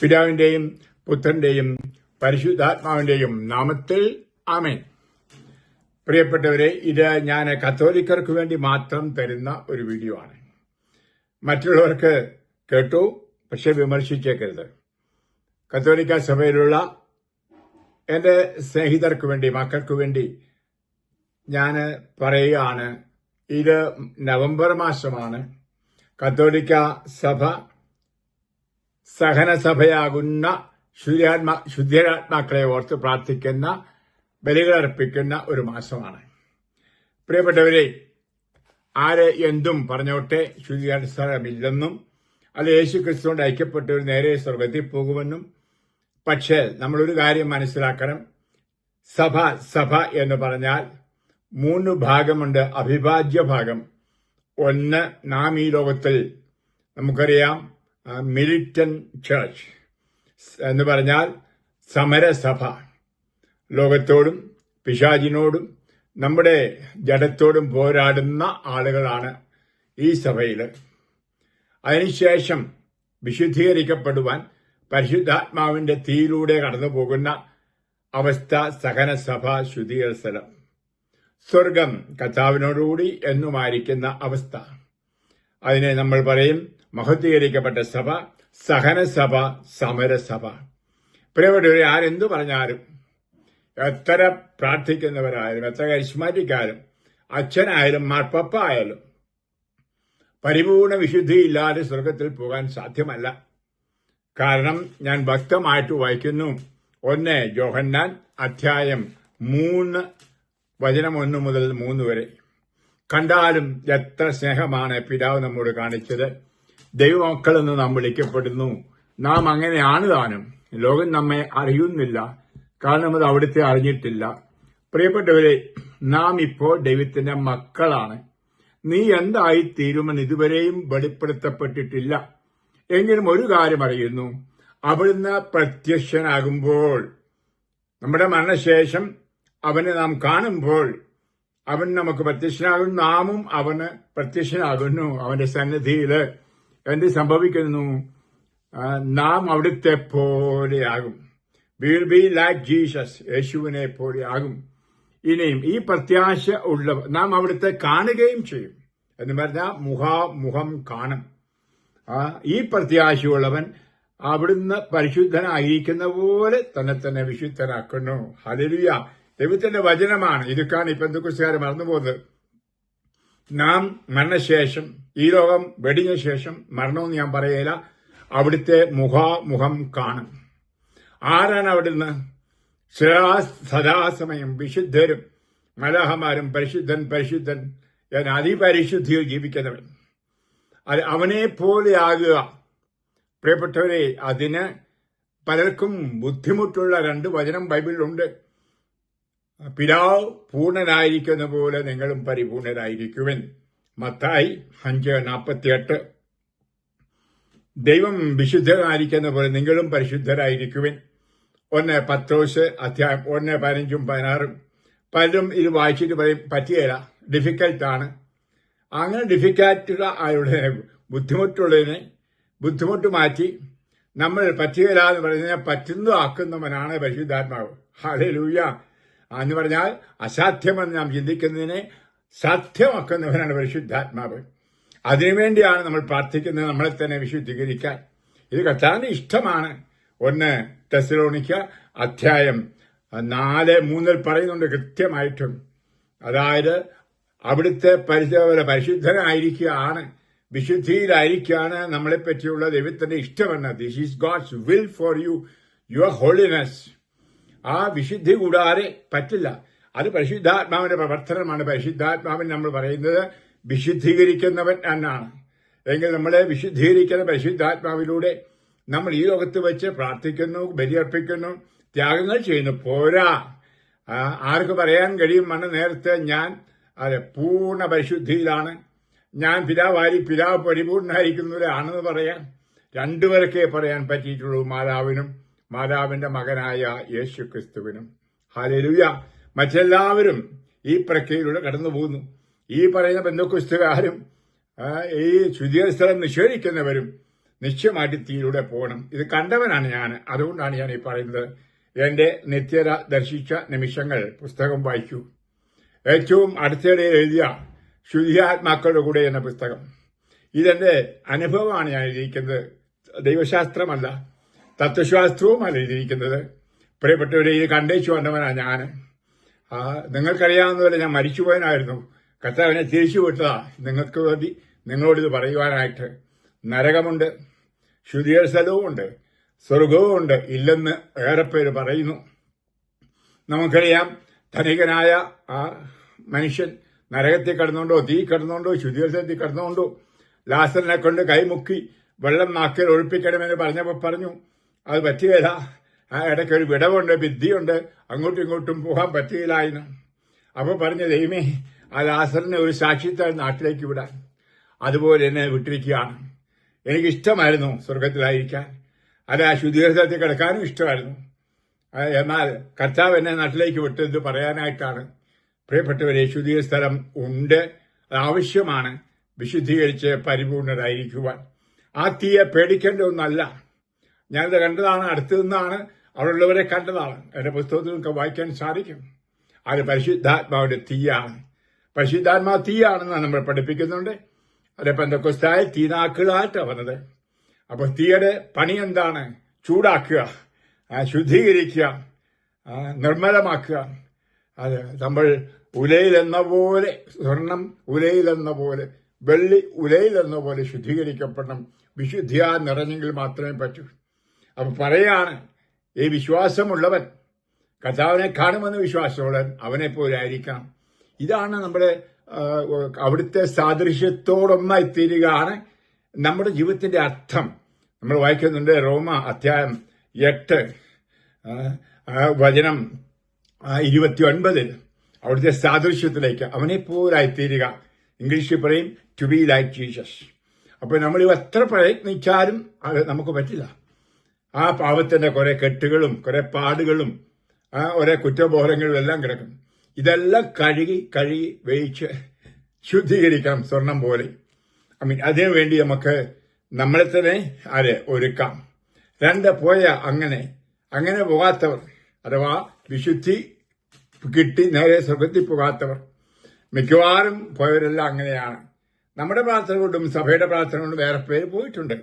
പിതാവിന്റെയും പുത്രന്റെയും പരിശുദ്ധാത്മാവിന്റെയും നാമത്തിൽ ആമേൻ. പ്രിയപ്പെട്ടവരെ ഇത് ഞാൻ കത്തോലിക്കർക്ക് വേണ്ടി മാത്രം തരുന്ന ഒരു വീഡിയോ ആണ്. മറ്റുള്ളവർക്ക് കേട്ടു പക്ഷെ വിമർശിച്ചേക്കരുത്. കത്തോലിക്ക സഭയിലുള്ള എന്റെ സ്നേഹിതർക്ക് വേണ്ടി മക്കൾക്ക് വേണ്ടി ഞാൻ പറയുകയാണ്. ഇത് നവംബർ മാസമാണ്. കത്തോലിക്ക സഭ സഹനസഭയാകുന്ന ശുദ്ധാത്മാ ശുദ്ധരാത്മാക്കളെ ഓർത്ത് പ്രാർത്ഥിക്കുന്ന ബലികളർപ്പിക്കുന്ന ഒരു മാസമാണ്. പ്രിയപ്പെട്ടവരെ ആര് എന്തും പറഞ്ഞോട്ടെ ശുദ്ധിയാടിസ്ഥാനമില്ലെന്നും അത് യേശു ക്രിസ്തുകൊണ്ട് ഒരു നേരെ സ്വർഗത്തിൽ പോകുമെന്നും പക്ഷേ നമ്മളൊരു കാര്യം മനസ്സിലാക്കണം. സഭ സഭ എന്ന് പറഞ്ഞാൽ മൂന്ന് ഭാഗമുണ്ട്. അവിഭാജ്യ ഭാഗം ഒന്ന് നാം ഈ ലോകത്തിൽ നമുക്കറിയാം. മിലിറ്റൻ ചർച്ച് എന്ന് പറഞ്ഞാൽ സമരസഭ. ലോകത്തോടും പിശാചിനോടും നമ്മുടെ ജഡത്തോടും പോരാടുന്ന ആളുകളാണ് ഈ സഭയിൽ അതിനുശേഷം വിശുദ്ധീകരിക്കപ്പെടുവാൻ പരിശുദ്ധാത്മാവിന്റെ തീയിലൂടെ കടന്നു പോകുന്ന അവസ്ഥ സഹനസഭ ശുദ്ധീകരസ്ഥലം സ്വർഗം കർത്താവിനോടുകൂടി എന്നുമായിരിക്കുന്ന അവസ്ഥ. അതിനെ നമ്മൾ പറയും മഹത്വീകരിക്കപ്പെട്ട സഭ സഹനസഭ സമരസഭ പ്രിയപ്പെട്ടവരെ ആരെന്തു പറഞ്ഞാലും എത്ര പ്രാർത്ഥിക്കുന്നവരായാലും എത്ര കരിസ്മാറ്റിക്കാരും അച്ഛനായാലും മാർപ്പപ്പ ആയാലും പരിപൂർണ വിശുദ്ധിയില്ലാതെ സ്വർഗത്തിൽ പോകാൻ സാധ്യമല്ല. കാരണം ഞാൻ വ്യക്തമായിട്ട് വായിക്കുന്നു. ഒന്ന് ജോഹന്നാൻ അധ്യായം മൂന്ന് വചനം ഒന്ന് മുതൽ മൂന്ന് വരെ. കണ്ടാലും എത്ര സ്നേഹമാണ് പിതാവ് നമ്മോട് കാണിച്ചത്. ദൈവമക്കളെന്ന് നാം വിളിക്കപ്പെടുന്നു. നാം അങ്ങനെയാണ് താനും. ലോകം നമ്മെ അറിയുന്നില്ല. കാരണം അത് അവിടുത്തെ അറിഞ്ഞിട്ടില്ല. പ്രിയപ്പെട്ടവരെ നാം ഇപ്പോൾ ദൈവത്തിന്റെ മക്കളാണ്. നീ എന്തായി തീരുമെന്ന് ഇതുവരെയും വെളിപ്പെടുത്തപ്പെട്ടിട്ടില്ല. എങ്കിലും ഒരു കാര്യം അറിയുന്നു. അവിടുന്ന് പ്രത്യക്ഷനാകുമ്പോൾ നമ്മുടെ മരണശേഷം അവനെ നാം കാണുമ്പോൾ അവൻ നമുക്ക് പ്രത്യക്ഷനാകുന്നു നാമും അവന് പ്രത്യക്ഷനാകുന്നു. അവന്റെ സന്നിധിയിൽ എന്ത് സംഭവിക്കുന്നു? നാം അവിടുത്തെ പോലെയാകും വിൽ ബി ലൈക്ക് ജീസസ് യേശുവിനെ പോലെയാകും ഇനിയും ഈ പ്രത്യാശ ഉള്ളവർ നാം അവിടുത്തെ കാണുകയും ചെയ്യും. എന്ന് പറഞ്ഞാൽ മുഖാമുഖം കാണും. ഈ പ്രത്യാശയുള്ളവൻ അവിടുന്ന് പരിശുദ്ധനായിരിക്കുന്ന പോലെ തന്നെ തന്നെ വിശുദ്ധനാക്കുന്നു. ഹലരിയ ദൈവത്തിന്റെ വചനമാണ്. ഇതൊക്കെയാണ് ഇപ്പൊ എന്തൊക്കെ മറന്നുപോകുന്നത്. നാം മരണശേഷം ഈ ലോകം വെടിഞ്ഞ ശേഷം മരണമെന്ന് ഞാൻ പറയില്ല അവിടുത്തെ മുഖാമുഖം കാണും. ആരാണ് അവിടുന്ന്? സദാസമയം വിശുദ്ധരും മലഹമാരും പരിശുദ്ധൻ പരിശുദ്ധൻ ഞാൻ അതിപരിശുദ്ധിയിൽ ജീവിക്കുന്നവൻ. അത് അവനെ പോലെയാകുക പ്രിയപ്പെട്ടവരെ അതിന് പലർക്കും ബുദ്ധിമുട്ടുള്ള രണ്ട് വചനം ബൈബിളിലുണ്ട്. പിതാവ് പൂർണനായിരിക്കുന്ന പോലെ നിങ്ങളും പരിപൂർണരായിരിക്കുവൻ. മത്തായി അഞ്ച് നാൽപ്പത്തിയെട്ട് ദൈവം വിശുദ്ധനായിരിക്കുന്ന പോലെ നിങ്ങളും പരിശുദ്ധരായിരിക്കുവൻ. ഒന്ന് പത്രോസ് അധ്യായം ഒന്ന് പതിനഞ്ചും പതിനാറും. പലരും ഇത് വായിച്ചിട്ട് പറയും പറ്റിയല്ല ഡിഫിക്കൽട്ടാണ് അങ്ങനെ ഡിഫിക്കൽട്ടുള്ള ആളുടെ ബുദ്ധിമുട്ടുള്ളതിനെ ബുദ്ധിമുട്ട് മാറ്റി നമ്മൾ പറ്റുകയില്ല എന്ന് പറയുന്നതിനെ പറ്റുന്നതാക്കുന്നവനാണ് പരിശുദ്ധാത്മാവ്. ഹാലേ ലൂയ എന്ന് പറഞ്ഞാൽ അസാധ്യമെന്ന് നാം ചിന്തിക്കുന്നതിനെ സാധ്യമാക്കുന്നവനാണ് പരിശുദ്ധാത്മാവ്. അതിനുവേണ്ടിയാണ് നമ്മൾ പ്രാർത്ഥിക്കുന്നത് നമ്മളെ തന്നെ വിശുദ്ധീകരിക്കാൻ. ഇത് കർത്താവിന്റെ ഇഷ്ടമാണ്. ഒന്ന് ടെസ്ലോണിക്ക അധ്യായം നാല് മൂന്നിൽ പറയുന്നുണ്ട് കൃത്യമായിട്ടും. അതായത് അവിടുത്തെ പരിശോധന പരിശുദ്ധനായിരിക്കുകയാണ് വിശുദ്ധിയിലായിരിക്കുകയാണ് നമ്മളെ പറ്റിയുള്ള ദൈവത്തിന്റെ ഇഷ്ടമെന്ന് this is God's will for you your holiness ആ വിശുദ്ധി കൂടാതെ പറ്റില്ല. അത് പരിശുദ്ധാത്മാവിന്റെ പ്രവർത്തനമാണ്. പരിശുദ്ധാത്മാവിൻ നമ്മൾ പറയുന്നത് വിശുദ്ധീകരിക്കുന്നവൻ എന്നാണ് എങ്കിൽ നമ്മളെ വിശുദ്ധീകരിക്കുന്ന പരിശുദ്ധാത്മാവിലൂടെ നമ്മൾ ഈ ലോകത്ത് വെച്ച് പ്രാർത്ഥിക്കുന്നു ബലിയർപ്പിക്കുന്നു ത്യാഗങ്ങൾ ചെയ്യുന്നു. പോരാ. ആർക്ക് പറയാൻ കഴിയും? മണ്ണ് നേരത്തെ ഞാൻ അതെ പൂർണ പരിശുദ്ധിയിലാണ്. ഞാൻ പിതാവായി പിതാവ് പരിപൂർണമായിരിക്കുന്നവരാണെന്ന് പറയാൻ രണ്ടുപേർക്കേ പറയാൻ പറ്റിയിട്ടുള്ളൂ മാതാവിനും മാതാവിന്റെ മകനായ യേശു ക്രിസ്തുവിനും ഹാലലുയ മറ്റെല്ലാവരും ഈ പ്രക്രിയയിലൂടെ കടന്നു പോകുന്നു ഈ പറയുന്ന ബന്ധുക്രിസ്തുകാരും ഈ ശുദ്ധീകരണ സ്ഥലം നിഷേധിക്കുന്നവരും നിശ്ചയമായിട്ട് തീയിലൂടെ പോകണം. ഇത് കണ്ടവനാണ് ഞാൻ. അതുകൊണ്ടാണ് ഞാൻ ഈ പറയുന്നത്. എന്റെ നിത്യത ദർശിച്ച നിമിഷങ്ങൾ പുസ്തകം വായിച്ചു ഏറ്റവും അടുത്തിടെ എഴുതിയ ശുദ്ധിയാത്മാക്കളുടെ കൂടെ എന്ന പുസ്തകം. ഇതെന്റെ അനുഭവമാണ് ഞാൻ എഴുതിയിരിക്കുന്നത്. ദൈവശാസ്ത്രമല്ല. തത്വശാസ്ത്രവുമല്ല എഴുതിയിരിക്കുന്നത്. പ്രിയപ്പെട്ടവരെ ഇത് കണ്ടേച്ചു വന്നവനാണ് ഞാൻ ആ നിങ്ങൾക്കറിയാവുന്നതുപോലെ ഞാൻ മരിച്ചുപോയനായിരുന്നു കർത്താവിനെ തിരിച്ചു വിട്ടതാ. നിങ്ങൾക്ക് വേണ്ടി നിങ്ങളോടിത് പറയുവാനായിട്ട് നരകമുണ്ട് ശുദ്ധീകര സ്ഥലവുമുണ്ട് സ്വർഗവുമുണ്ട് ഇല്ലെന്ന് ഏറെ പേര് പറയുന്നു. നമുക്കറിയാം ധനികനായ ആ മനുഷ്യൻ നരകത്തിൽ കിടന്നുകൊണ്ടോ തീ കിടന്നുകൊണ്ടോ ശുദ്ധീകരണത്തിൽ കിടന്നുകൊണ്ടോ ലാസറിനെ കൊണ്ട് കൈമുക്കി വെള്ളം നാക്കിൽ ഒഴിപ്പിക്കണമെന്ന് പറഞ്ഞപ്പോൾ പറഞ്ഞു അത് പറ്റുകയില്ല ആ ഇടയ്ക്ക് ഒരു വിടവുണ്ട് വിദ്യയുണ്ട് അങ്ങോട്ടും ഇങ്ങോട്ടും പോകാൻ പറ്റുകയില്ലായിരുന്നു അപ്പോൾ പറഞ്ഞ ദൈവമേ ആ ലാസറിനെ ഒരു സാക്ഷ്യത്താൽ നാട്ടിലേക്ക് വിടാൻ. അതുപോലെ എന്നെ വിട്ടിരിക്കുകയാണ്. എനിക്ക് ഇഷ്ടമായിരുന്നു സ്വർഗത്തിലായിരിക്കാൻ അത് ആ ശുദ്ധീകരണത്തിൽ കിടക്കാനും ഇഷ്ടമായിരുന്നു. എന്നാൽ കർത്താവ് എന്നെ നാട്ടിലേക്ക് വിട്ടത് പറയാനായിട്ടാണ്. പ്രിയപ്പെട്ടവരെ ശുദ്ധീകര സ്ഥലം ഉണ്ട് ആവശ്യമാണ്. വിശുദ്ധീകരിച്ച് പരിപൂർണരായിരിക്കുവാൻ. ആ തീയെ പേടിക്കേണ്ട ഒന്നല്ല ഞാനിത് കണ്ടതാണ് അടുത്തു നിന്നാണ് അവിടെയുള്ളവരെ കണ്ടതാണ്. എന്റെ പുസ്തകത്തിൽ നിങ്ങൾക്ക് വായിക്കാൻ സാധിക്കും. അത് പരിശുദ്ധാത്മാവിന്റെ തീയാണ്. പരിശുദ്ധാത്മാ തീയാണെന്ന് നമ്മൾ പഠിപ്പിക്കുന്നുണ്ട്. അതിപ്പോൾ എന്തൊക്കെ സ്ഥായി തീനാക്കുകളായിട്ടാണ് വന്നത് അപ്പൊ തീയുടെ പണി എന്താണ്? ചൂടാക്കുക ശുദ്ധീകരിക്കുക നിർമ്മലമാക്കുക. അത് നമ്മൾ ഉലയിലെന്ന പോലെ സ്വർണം ഉലയിലെന്ന പോലെ വെള്ളി ഉലയിലെന്ന പോലെ ശുദ്ധീകരിക്കപ്പെടണം. വിശുദ്ധിയാ നിറഞ്ഞെങ്കിൽ മാത്രമേ പറ്റൂ. അപ്പൊ പറയാണ് ഈ വിശ്വാസമുള്ളവൻ കർത്താവിനെ കാണുമെന്ന് വിശ്വാസമുള്ളവൻ അവനെ പോലായിരിക്കണം ഇതാണ് നമ്മുടെ അവിടുത്തെ സാദൃശ്യത്തോടൊന്നായി തീരുകയാണ് നമ്മുടെ ജീവിതത്തിന്റെ അർത്ഥം. നമ്മൾ വായിക്കുന്നുണ്ട് റോമ അധ്യായം എട്ട് വചനം ഇരുപത്തി ഒൻപതിൽ അവിടുത്തെ സാദൃശ്യത്തിലേക്ക് അവനെ പോലായി തീരുക. ഇംഗ്ലീഷിൽ പറയും ടു ബി ലൈക്ക് ജീസസ് അപ്പൊ നമ്മൾ എത്ര പ്രയത്നിച്ചാലും അത് നമുക്ക് പറ്റില്ല. ആ പാവത്തിന്റെ കുറെ കെട്ടുകളും കുറെ പാടുകളും ആ ഒരേ കുറ്റബോധങ്ങളും എല്ലാം കിടക്കും. ഇതെല്ലാം കഴുകി കഴുകി വേയിച്ച് ശുദ്ധീകരിക്കണം സ്വർണം പോലെ. ഐ മീൻ അതിനു വേണ്ടി നമുക്ക് നമ്മളെ തന്നെ ആരെ ഒരുക്കാം. രണ്ട് പോയ അങ്ങനെ അങ്ങനെ പോകാത്തവർ അഥവാ വിശുദ്ധി കിട്ടി നേരെ സ്വർഗത്തിൽ പോകാത്തവർ മിക്കവാറും പോയവരെല്ലാം അങ്ങനെയാണ്. നമ്മുടെ പ്രാർത്ഥന കൊണ്ടും സഭയുടെ പ്രാർത്ഥന കൊണ്ടും വേറെ പേര് പോയിട്ടുണ്ട്.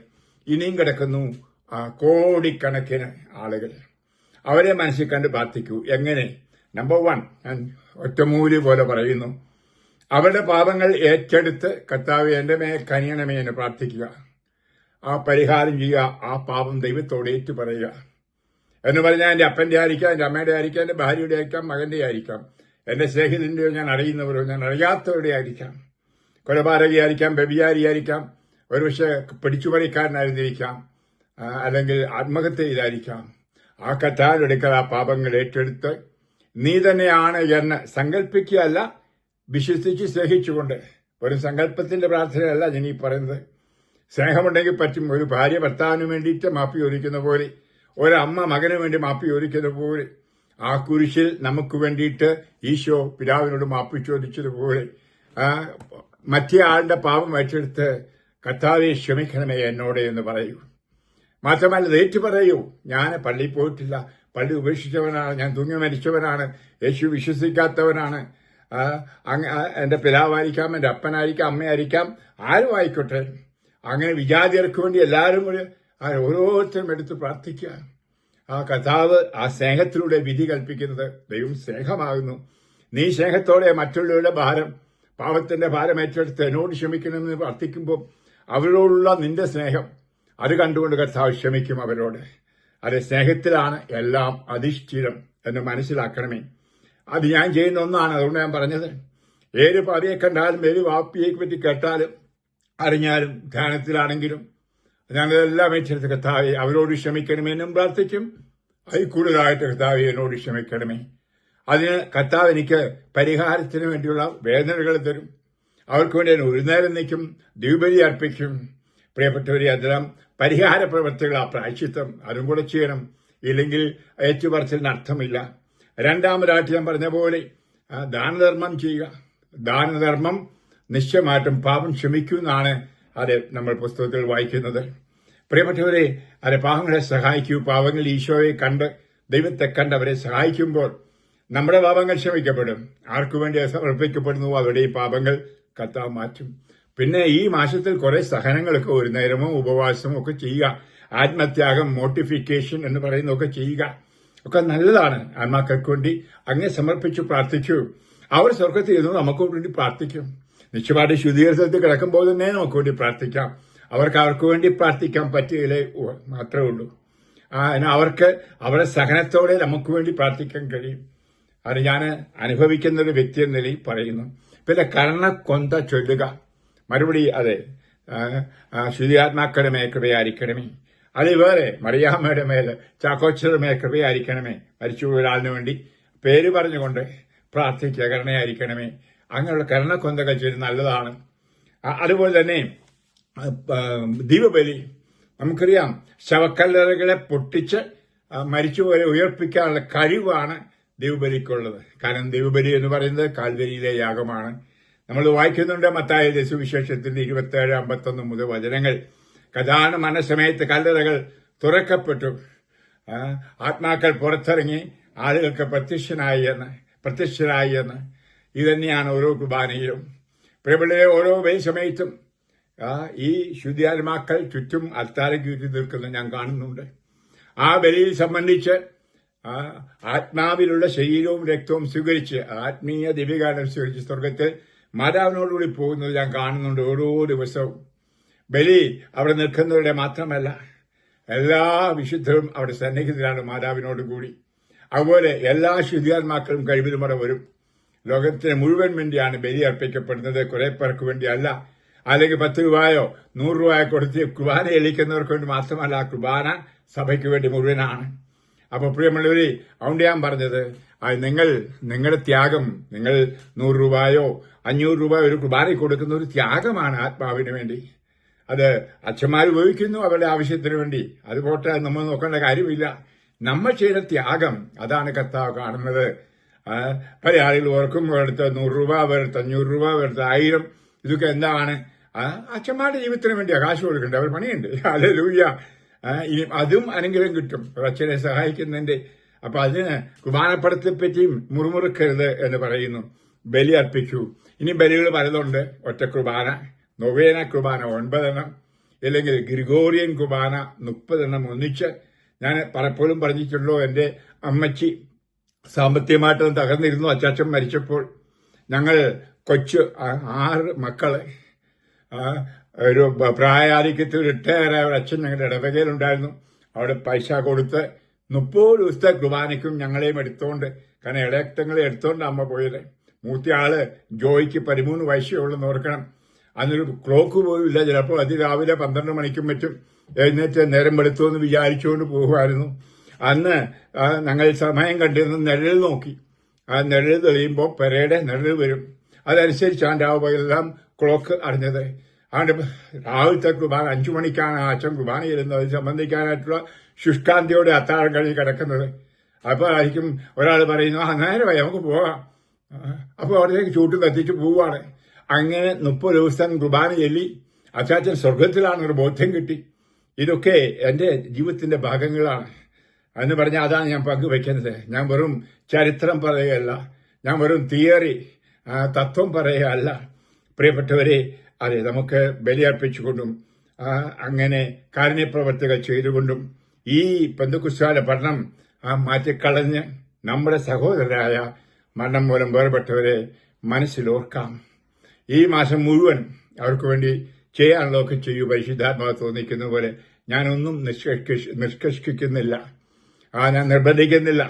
ഇനിയും കിടക്കുന്നു. കോടിക്കണക്കിന് ആളുകൾ അവരെ മനസ്സിൽ കണ്ട് പ്രാർത്ഥിക്കൂ. എങ്ങനെ? നമ്പർ വൺ ഞാൻ ഒറ്റമൂലി പോലെ പറയുന്നു. അവരുടെ പാപങ്ങൾ ഏറ്റെടുത്ത് കർത്താവ് എന്റെ മേൽ കനിയണമേ എന്ന് പ്രാർത്ഥിക്കുക. ആ പരിഹാരം ചെയ്യുക. ആ പാപം ദൈവത്തോട് ഏറ്റു പറയുക എന്ന് പറഞ്ഞാൽ എന്റെ അപ്പന്റെ ആയിരിക്കാം എന്റെ അമ്മയുടെ ആയിരിക്കാം എന്റെ ഭാര്യയുടെ ആയിരിക്കാം മകന്റെ ആയിരിക്കാം. എന്റെ സ്നേഹിതന്റെയോ ഞാൻ അറിയുന്നവരോ ഞാൻ അറിയാത്തവരുടെ ആയിരിക്കാം. കൊലപാതകയായിരിക്കാം വ്യഭിചാരിയായിരിക്കാം ഒരുപക്ഷെ പിടിച്ചുപറിക്കാരനായിരുന്നിരിക്കാം. അല്ലെങ്കിൽ ആത്മഹത്യയിലായിരിക്കാം ആ കറ്റാലെടുക്കൽ ആ പാപങ്ങൾ ഏറ്റെടുത്ത് നീ തന്നെയാണ് എന്ന് സങ്കല്പിക്കുകയല്ല വിശ്വസിച്ച് സ്നേഹിച്ചുകൊണ്ട്. ഒരു സങ്കല്പത്തിന്റെ പ്രാർത്ഥനയല്ല ഞാൻ ഈ പറയുന്നത്. സ്നേഹമുണ്ടെങ്കിൽ പറ്റും ഒരു ഭാര്യ ഭർത്താവിന് വേണ്ടിയിട്ട് മാപ്പി ഒരുക്കുന്ന പോലെ ഒരമ്മ മകന് വേണ്ടി മാപ്പി ഒരുക്കുന്ന പോലെ. ആ കുരിശിൽ നമുക്ക് വേണ്ടിയിട്ട് ഈശോ പിതാവിനോട് മാപ്പി ചോദിച്ചതുപോലെ മറ്റേ ആളുടെ പാപം ഏറ്റെടുത്ത് കർത്താവെ ക്ഷമിക്കണമേ എന്നോട് എന്ന് പറയൂ. മാത്രമല്ല ഏറ്റു പറയൂ ഞാൻ പള്ളിയിൽ പോയിട്ടില്ല. പള്ളി ഉപേക്ഷിച്ചവനാണ് ഞാൻ തൂങ്ങി മരിച്ചവനാണ് യേശു വിശ്വസിക്കാത്തവനാണ്. എന്റെ പിതാവായിരിക്കാം എന്റെ അപ്പനായിരിക്കാം അമ്മയായിരിക്കാം ആരും ആയിക്കോട്ടെ. അങ്ങനെ വിജാതിയർക്ക് വേണ്ടി എല്ലാവരും കൂടി ഓരോരുത്തരും എടുത്ത് പ്രാർത്ഥിക്കുക. ആ കഥാവ് ആ സ്നേഹത്തിലൂടെ വിധി കൽപ്പിക്കുന്നത് ദൈവം സ്നേഹമാകുന്നു. നീ സ്നേഹത്തോടെ മറ്റുള്ളവരുടെ ഭാരം പാവത്തിന്റെ ഭാരം ഏറ്റെടുത്ത് എന്നോട് ക്ഷമിക്കണമെന്ന് പ്രാർത്ഥിക്കുമ്പോൾ അവരോടുള്ള നിന്റെ സ്നേഹം അത് കണ്ടുകൊണ്ട് കർത്താവ് ക്ഷമിക്കും അവരോട്. അത് സ്നേഹത്തിലാണ് എല്ലാം അധിഷ്ഠിതം എന്ന് മനസ്സിലാക്കണമേ. അത് ഞാൻ ചെയ്യുന്ന ഒന്നാണ് അതുകൊണ്ട് ഞാൻ പറഞ്ഞത്. ഏത് പാപിയെ കണ്ടാലും ഏത് വാപ്പിയെ പറ്റി കേട്ടാലും അറിഞ്ഞാലും ധ്യാനത്തിലാണെങ്കിലും ഞങ്ങളെല്ലാം ഏറ്റെടുത്ത് കർത്താവെ അവരോട് ക്ഷമിക്കണമേ എന്നും പ്രാർത്ഥിക്കും. അതിൽ കൂടുതലായിട്ട് കർത്താവെ എന്നോട് ക്ഷമിക്കണമേ. അതിന് കർത്താവ് എനിക്ക് പരിഹാരത്തിന് വേണ്ടിയുള്ള വേദനകൾ തരും. അവർക്ക് വേണ്ടി ഒരു നേരം നിൽക്കും ദ്വീപലി അർപ്പിക്കും. പ്രിയപ്പെട്ടവരെ അതെല്ലാം പരിഹാര പ്രവർത്തികൾ ആ പ്രായശ്ചിത്തം അതും കൂടെ ചെയ്യണം. ഇല്ലെങ്കിൽ ഏറ്റുപറച്ചിലിന് അർത്ഥമില്ല. രണ്ടാമതായിട്ട് ഞാൻ പറഞ്ഞ പോലെ ദാനധർമ്മം ചെയ്യുക. ദാനധർമ്മം നിശ്ചയമായിട്ടും പാപം ക്ഷമിക്കൂ എന്നാണ് അത് നമ്മൾ പുസ്തകത്തിൽ വായിക്കുന്നത്. പ്രിയപ്പെട്ടവരെ അത് പാപങ്ങളെ സഹായിക്കൂ. പാപങ്ങൾ ഈശോയെ കണ്ട് ദൈവത്തെ കണ്ട് അവരെ സഹായിക്കുമ്പോൾ നമ്മുടെ പാപങ്ങൾ ക്ഷമിക്കപ്പെടും. ആർക്കു വേണ്ടി സമർപ്പിക്കപ്പെടുന്നു അവരുടെ പാപങ്ങൾ കത്താൻ മാറ്റും. പിന്നെ ഈ മാസത്തിൽ കുറെ സഹനങ്ങളൊക്കെ ഒരു നേരമോ ഉപവാസമോ ഒക്കെ ചെയ്യുക. ആത്മത്യാഗം മോട്ടിഫിക്കേഷൻ എന്ന് പറയുന്നതൊക്കെ ചെയ്യുക. ഒക്കെ നല്ലതാണ് ആത്മാക്കൾക്ക് വേണ്ടി. അങ്ങനെ സമർപ്പിച്ചു പ്രാർത്ഥിച്ചു. അവർ സ്വർഗത്തിൽ ഇരുന്നു നമുക്ക് വേണ്ടി പ്രാർത്ഥിക്കും. നിശ്ചയമായിട്ട് ശുദ്ധീകരണത്തിൽ കിടക്കുമ്പോൾ തന്നെ നമുക്ക് വേണ്ടി പ്രാർത്ഥിക്കാം. അവർക്ക് അവർക്ക് വേണ്ടി പ്രാർത്ഥിക്കാൻ പറ്റിയില്ലേ മാത്രമേ ഉള്ളൂ. അവർക്ക് അവരുടെ സഹനത്തോടെ നമുക്ക് വേണ്ടി പ്രാർത്ഥിക്കാൻ കഴിയും. അത് ഞാൻ അനുഭവിക്കുന്ന ഒരു വ്യക്തി എന്ന നിലയിൽ പറയുന്നു. പിന്നെ കർണ കൊന്ത ചൊല്ലുക. മറുപടി അതെ. ശുദ്ധിയാത്മാക്കളുടെ മേൽ കൃപയായിരിക്കണമേ. അത് വേറെ മറിയാമ്മയുടെ മേൽ ചാക്കോച്ചരുടെ മേൽ കൃപയായിരിക്കണമേ. മരിച്ചു ഒരാളിന് വേണ്ടി പേര് പറഞ്ഞുകൊണ്ട് പ്രാർത്ഥിക്കുക കരുണയായിരിക്കണമേ. അങ്ങനെയുള്ള കരുണക്കൊന്തകൾ ചെയ്ത് നല്ലതാണ്. അതുപോലെ തന്നെ ദീപബലി നമുക്കറിയാം ശവക്കല്ലറകളെ പൊട്ടിച്ച് മരിച്ചുപോലെ ഉയർപ്പിക്കാനുള്ള കഴിവാണ് ദൈവബലിക്കുള്ളത് കാരണം ദൈവബലി എന്ന് പറയുന്നത് കാൽവരിയിലെ യാഗമാണ്. നമ്മൾ വായിക്കുന്നുണ്ട് മത്തായ ദശുവിശേഷത്തിന്റെ ഇരുപത്തി ഏഴ് അമ്പത്തൊന്ന് മുതൽ വചനങ്ങൾ. കഥാണ് മനസമയത്ത് കല്ലറകൾ തുറക്കപ്പെട്ടു. ആത്മാക്കൾ പുറത്തിറങ്ങി ആളുകൾക്ക് പ്രത്യക്ഷനായി എന്ന് പ്രത്യക്ഷരായി എന്ന്. ഇതന്നെയാണ് ഓരോ കുർബാനയിലും. പ്രബിളിലെ ഓരോ സമയത്തും ഈ ശുദ്ധിയാത്മാക്കൾ ചുറ്റും അത്താരം കീറ്റി നിൽക്കുന്നത് ഞാൻ കാണുന്നുണ്ട്. ആ ബലിയിൽ സംബന്ധിച്ച് ആത്മാവിലുള്ള ശരീരവും രക്തവും സ്വീകരിച്ച് ആത്മീയ ദിവികാരം സ്വീകരിച്ച് സ്വർഗത്തിൽ മാതാവിനോടുകൂടി പോകുന്നത് ഞാൻ കാണുന്നുണ്ട് ഓരോ ദിവസവും. ബലി അവിടെ നിൽക്കുന്നവരുടെ മാത്രമല്ല എല്ലാ വിശുദ്ധരും അവിടെ സന്നിഹിതരാണ് മാതാവിനോട് കൂടി അതുപോലെ എല്ലാ ശുദ്ധിയാത്മാക്കളും കഴിവിലും വരും. ലോകത്തിന് മുഴുവൻ വേണ്ടിയാണ് ബലി അർപ്പിക്കപ്പെടുന്നത്. കുറെ പേർക്ക് വേണ്ടിയല്ല. അല്ലെങ്കിൽ പത്ത് രൂപയോ നൂറ് രൂപയോ കൊടുത്ത് കുർബാന എളിക്കുന്നവർക്ക് വേണ്ടി മാത്രമല്ല കുർബാന സഭയ്ക്ക് വേണ്ടി മുഴുവനാണ്. അപ്പോൾ പ്രിയമുള്ളവരെ അതുകൊണ്ട് ഞാൻ പറഞ്ഞത് നിങ്ങൾ നിങ്ങളുടെ ത്യാഗം നിങ്ങൾ നൂറ് രൂപയോ അഞ്ഞൂറ് രൂപ ഒരു കുർബാനയ്ക്ക് കൊടുക്കുന്ന ഒരു ത്യാഗമാണ് ആത്മാവിന് വേണ്ടി. അത് അച്ഛന്മാർ ഉപയോഗിക്കുന്നു അവരുടെ ആവശ്യത്തിന് വേണ്ടി. അത് പോട്ടെ നമ്മൾ നോക്കേണ്ട കാര്യമില്ല. നമ്മൾ ചെയ്ത ത്യാഗം അതാണ് കർത്താവ് കാണുന്നത്. പല ആളുകൾ ഓർക്കും ഒരിടത്ത് നൂറ് രൂപ ഒരിടത്ത് അഞ്ഞൂറ് രൂപ ഒരിടത്ത് ആയിരം ഇതൊക്കെ എന്താണ്? അച്ഛന്മാരുടെ ജീവിതത്തിന് വേണ്ടി കാശ് കൊടുക്കേണ്ടത്. അവർ പണിയുണ്ട്. അല്ലെ ലൂയ്യ ഇനി അതും അനുഗ്രഹം കിട്ടും. അച്ഛനെ സഹായിക്കുന്നതിന്റെ അപ്പൊ അതിന് കുർബാനപ്പടത്തെ പറ്റിയും മുറുമുറുക്കരുത് എന്ന് പറയുന്നു. ബലി അർപ്പിക്കൂ. ഇനി ബലികൾ പലതുണ്ട്. ഒറ്റ കുർബാന നൊവേന കുർബാന ഒൻപതെണ്ണം ഇല്ലെങ്കിൽ ഗ്രിഗോറിയൻ കുർബാന മുപ്പതെണ്ണം ഒന്നിച്ച്. ഞാൻ പലപ്പോഴും പറഞ്ഞിട്ടുള്ളൂ എന്റെ അമ്മച്ചി സാമ്പത്തികമായിട്ട് തകർന്നിരുന്നു അച്ചാച്ചൻ മരിച്ചപ്പോൾ. ഞങ്ങൾ കൊച്ചു ആറ് മക്കളെ ഒരു പ്രായാധിക്യത്തിൽ റിട്ടയർ ആയ ഒരു അച്ഛൻ ഞങ്ങളുടെ ഇടവകയിലുണ്ടായിരുന്നു. അവിടെ പൈസ കൊടുത്ത് മുപ്പത് ദിവസത്തെ കുർബാനയ്ക്കും ഞങ്ങളെയും എടുത്തോണ്ട് കാരണം ഇടയക്തങ്ങളെ എടുത്തോണ്ട് അമ്മ പോയത്. മൂത്തയാൾ ജോയിക്ക് പതിമൂന്ന് വയസ്സേ ഉള്ളെന്ന് ഓർക്കണം. അന്നൊരു ക്ലോക്ക് പോലും ഇല്ല. ചിലപ്പോൾ അതിരാവിലെ പന്ത്രണ്ട് മണിക്കും മറ്റും എഴുന്നേറ്റ് നേരം വെളുത്തു എന്ന് വിചാരിച്ചുകൊണ്ട് പോകുമായിരുന്നു. അന്ന് ഞങ്ങൾ സമയം കണ്ടിരുന്ന നിഴൽ നോക്കി. ആ നിഴൽ തെളിയുമ്പോൾ പെരയുടെ നിഴൽ വരും. അതനുസരിച്ചാണ് രാവിലെ എല്ലാം ക്ലോക്ക് അറിഞ്ഞത്. അതുകൊണ്ട് രാവിലത്തെ കുർബാന അഞ്ചു മണിക്കാണ് അച്ഛൻ കുർബാന ഇരുന്നത്. സംബന്ധിക്കാനായിട്ടുള്ള ശുഷ്കാന്തിയോടെ അത്താഴം കഴിഞ്ഞ് കിടക്കുന്നത്. അപ്പോൾ ആയിരിക്കും ഒരാൾ പറയുന്നു ആ നേരമായി നമുക്ക് പോകാം. അപ്പോൾ അവിടേക്ക് ചൂട്ട് കത്തിച്ച് പോവുകയാണ് അങ്ങനെ മുപ്പത് ദിവസം കുർബാന ചൊല്ലി അച്ചാച്ചൻ ഒരു ബോധ്യം കിട്ടി. ഇതൊക്കെ എന്റെ ജീവിതത്തിന്റെ ഭാഗങ്ങളാണ്. എന്ന് പറഞ്ഞാൽ അതാണ് ഞാൻ പങ്കുവെക്കുന്നത്. ഞാൻ വെറും ചരിത്രം പറയുകയല്ല. ഞാൻ വെറും തിയറി തത്വം പറയുകയല്ല. പ്രിയപ്പെട്ടവരെ അതെ നമുക്ക് ബലിയർപ്പിച്ചുകൊണ്ടും അങ്ങനെ കാരുണ്യപ്രവർത്തികൾ ചെയ്തുകൊണ്ടും ഈ പെന്തക്കുസ്താല പഠനം മാറ്റിക്കളഞ്ഞ് നമ്മുടെ സഹോദരരായ മരണം മൂലം വേർപെട്ടവരെ മനസ്സിലോർക്കാം ഈ മാസം മുഴുവൻ അവർക്ക് വേണ്ടി ചെയ്യാനുള്ളതൊക്കെ ചെയ്യൂ. പരിശുദ്ധാത്മാവ് തോന്നിക്കുന്ന പോലെ ഞാനൊന്നും നിഷ്കർഷ നിഷ്കർഷിക്കുന്നില്ല. ആ ഞാൻ നിർബന്ധിക്കുന്നില്ല.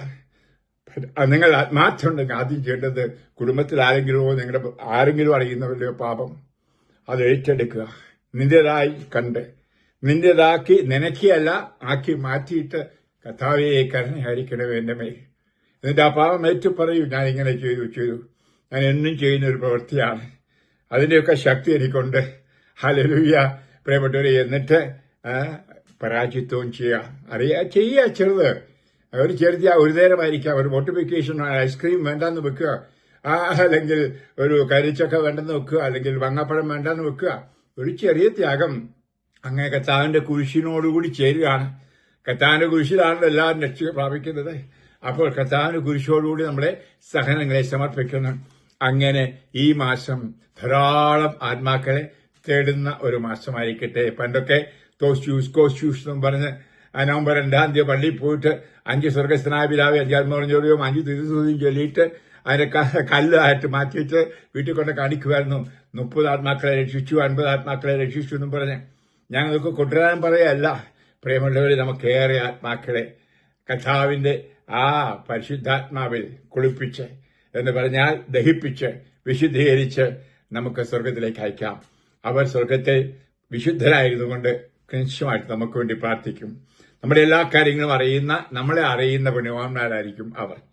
നിങ്ങൾ ആത്മാർത്ഥമുണ്ടെങ്കിൽ ആദ്യം ചെയ്യേണ്ടത് കുടുംബത്തിൽ ആരെങ്കിലുമോ നിങ്ങളുടെ ആരെങ്കിലും അറിയുന്നവരുടെ പാപം. അത് ഏറ്റെടുക്കുക. നിന്റേതായി കണ്ട് നിന്റേതാക്കി നിനക്കിയല്ല ആക്കി മാറ്റിയിട്ട് കഥാവിയെ കരുണയായിരിക്കണമേ എന്റെ മേൽ. എന്നിട്ട് ആ പാപം ഏറ്റു പറയൂ ഞാൻ ഇങ്ങനെ ചെയ്തു ചെയ്തു. ഞാൻ എന്നും ചെയ്യുന്ന ഒരു പ്രവൃത്തിയാണ്. അതിന്റെയൊക്കെ ശക്തി എനിക്കുണ്ട്. ഹലലൂയ പ്രിയപ്പെട്ടവരെ എന്നിട്ട് പരാജിത്വം ചെയ്യുക. അറിയാ ചെയ്യുക ചെറുത്. ഒരു ചെറുതിയ ഒരു നേരമായിരിക്കാം. ഒരു മോട്ടിഫിക്കേഷൻ ഐസ്ക്രീം വേണ്ടെന്ന് വെക്കുക. അല്ലെങ്കിൽ ഒരു കരിച്ചൊക്കെ വേണ്ടെന്ന് വെക്കുക അല്ലെങ്കിൽ വങ്ങപ്പഴം വേണ്ടെന്ന് വെക്കുക. ഒരു ചെറിയ ത്യാഗം. അങ്ങനെ കർത്താവിന്റെ കുരിശിനോടുകൂടി ചേരുകയാണ്. കർത്താവിന്റെ കുരിശിലാണല്ലോ എല്ലാവരും രക്ഷ പ്രാപിക്കുന്നത്. അപ്പോൾ കർത്താവിന്റെ കുരിശോടുകൂടി നമ്മളെ സഹനങ്ങളെ സമർപ്പിക്കുന്നു. അങ്ങനെ ഈ മാസം ധാരാളം ആത്മാക്കളെ തേടുന്ന ഒരു മാസമായിരിക്കട്ടെ. പണ്ടൊക്കെ തോസ്റ്റ്യൂസ് കോസ്റ്റ്യൂസ് എന്നും പറഞ്ഞ് നവംബർ രണ്ടാം തീയതി പള്ളിയിൽ പോയിട്ട് അഞ്ച് സ്വർഗസ്ഥനായ പിതാവ് അഞ്ചാത്മോളം ചൊല്ലിയും അഞ്ച് തിരുസൂതിയും ചൊല്ലിയിട്ട് അതിനെ കല്ലായിട്ട് മാറ്റിയിട്ട് വീട്ടിൽ കൊണ്ട് കാണിക്കുമായിരുന്നു. മുപ്പത് ആത്മാക്കളെ രക്ഷിച്ചു അൻപത് ആത്മാക്കളെ രക്ഷിച്ചു എന്നും പറഞ്ഞ്. ഞങ്ങൾക്ക് കൊണ്ടുവരാൻ പറയല്ല പ്രിയമുള്ളവരെ നമുക്കേറെ ആത്മാക്കളെ കഥാവിന്റെ ആ പരിശുദ്ധാത്മാവിൽ കുളിപ്പിച്ച് എന്ന് പറഞ്ഞാൽ ദഹിപ്പിച്ച് വിശുദ്ധീകരിച്ച് നമുക്ക് സ്വർഗത്തിലേക്ക് അയക്കാം. അവർ സ്വർഗത്തെ വിശുദ്ധരായിരുന്നുകൊണ്ട് കൃത്യമായിട്ട് നമുക്ക് വേണ്ടി പ്രാർത്ഥിക്കും. നമ്മുടെ എല്ലാ കാര്യങ്ങളും അറിയുന്ന നമ്മളെ അറിയുന്ന പുണ്യവാന്മാരായിരിക്കും അവർ.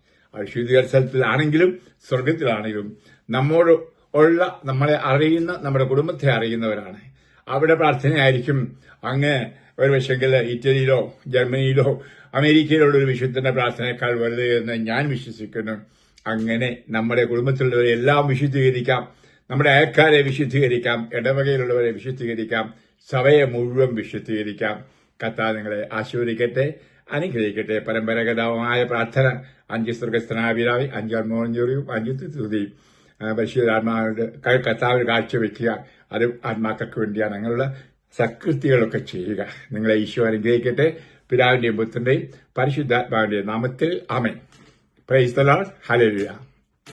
ശുദ്ധീകരണത്തിലാണെങ്കിലും സ്വർഗത്തിലാണെങ്കിലും നമ്മോട് ഉള്ള നമ്മളെ അറിയുന്ന നമ്മുടെ കുടുംബത്തെ അറിയുന്നവരാണ്. അവിടെ പ്രാർത്ഥനയായിരിക്കും അങ്ങ് ഒരു പക്ഷെങ്കിൽ ഇറ്റലിയിലോ ജർമ്മനിയിലോ അമേരിക്കയിലുള്ള ഒരു വിശുദ്ധന്റെ പ്രാർത്ഥനയേക്കാൾ വലുത് എന്ന് ഞാൻ വിശ്വസിക്കുന്നു. അങ്ങനെ നമ്മുടെ കുടുംബത്തിലുള്ളവരെ എല്ലാം വിശുദ്ധീകരിക്കാം. നമ്മുടെ അയക്കാരെ വിശുദ്ധീകരിക്കാം. ഇടവകയിലുള്ളവരെ വിശുദ്ധീകരിക്കാം. സഭയെ മുഴുവൻ വിശുദ്ധീകരിക്കാം. കത്താ നിങ്ങളെ ആശീർവദിക്കട്ടെ. അനുഗ്രഹിക്കട്ടെ. പരമ്പരാഗതമായ പ്രാർത്ഥന. അഞ്ച് സ്വർഗസ്ഥനാവിരാവി അഞ്ചാം മോഹൻജോറിയും അഞ്ച് തുതിയും ബഷീറാത്മാവിന്റെ കത്താവിൽ കാഴ്ചവെക്കുക. അത് ആത്മാക്കൾക്ക് വേണ്ടിയാണ്. അങ്ങനെയുള്ള സകൃത്തികളൊക്കെ ചെയ്യുക. നിങ്ങളെ ഈശോ അനുഗ്രഹിക്കട്ടെ. പിതാവിന്റെയും പുത്രന്റെയും പരിശുദ്ധാത്മാവിന്റെയും നാമത്തിൽ ആമേൻ. Praise the lord hallelujah